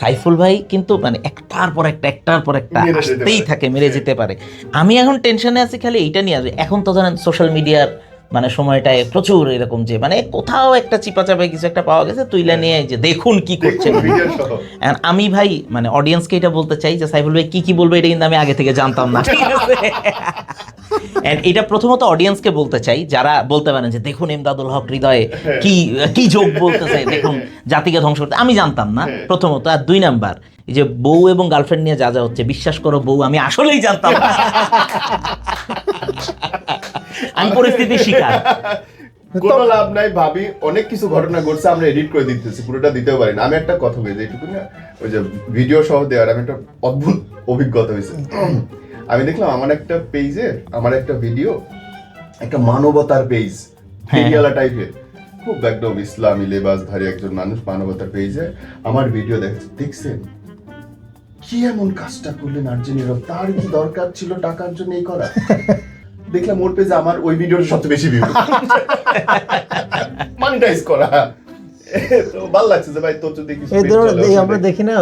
সাইফুল ভাই কিন্তু মানে একটার পর একটা একটার পর একটা আসতেই থাকে মেরে যেতে পারে। আমি এখন টেনশনে আছি খালি এইটা নিয়ে আসবে। এখন তো জানেন সোশ্যাল মিডিয়ার মানে সময়টায় প্রচুর এরকম যে মানে কোথাও একটা চিপা চাপা কিছু একটা পাওয়া গেছে তুইলা নিয়ে যে দেখুন কি করছে। আমি ভাই মানে অডিয়েন্সকে এটা বলতে চাই যে সাইফুল ভাই কি কি বলবে এটা কিন্তু আমি আগে থেকে জানতাম না। ঠিক আছে? এটা প্রথমত অডিয়েন্সকে বলতে চাই যারা বলতে পারেন যে দেখুন এমদাদুল হক হৃদয়ে কি কি যোগ বলতেছে দেখুন জাতিকে ধ্বংস করতে। আমি জানতাম না প্রথমত। আর দুই নাম্বার এই যে বউ এবং গার্লফ্রেন্ড নিয়ে যা যা হচ্ছে বিশ্বাস করো বউ আমি আসলেই জানতাম না। আমি পরিস্থিতির শিকার। কোনো লাভ নাই ভাবি অনেক কিছু ঘটনা ঘটছে আমরা এডিট করে দিতেছি পুরোটা দিতেও পারি না। আমি একটা কথা বলি না ওই যে ভিডিও সহ দেওয়ার আমি একটা অদ্ভুত অভিজ্ঞতা হয়েছে। আমি দেখলাম আমার একটা পেজে আমার একটা ভিডিও একটা মানবতার পেজ ফেরিয়ালা টাইপের খুব একদম ইসলামী লেবাসধারী একজন মানুষ মানবতার পেজে আমার ভিডিও দেখছে দেখছেন? কি এমন কাজটা করলেন আর্জেন তার কি দরকার ছিল টাকার জন্য এই করা? দেখলাম ওর পেজে আমার ওই ভিডিওর সবচেয়ে বেশি ভিউ মনিটাইজ করা। তো ভালো লাগছে যে ভাই তোর যদি কিছু আমরা দেখি না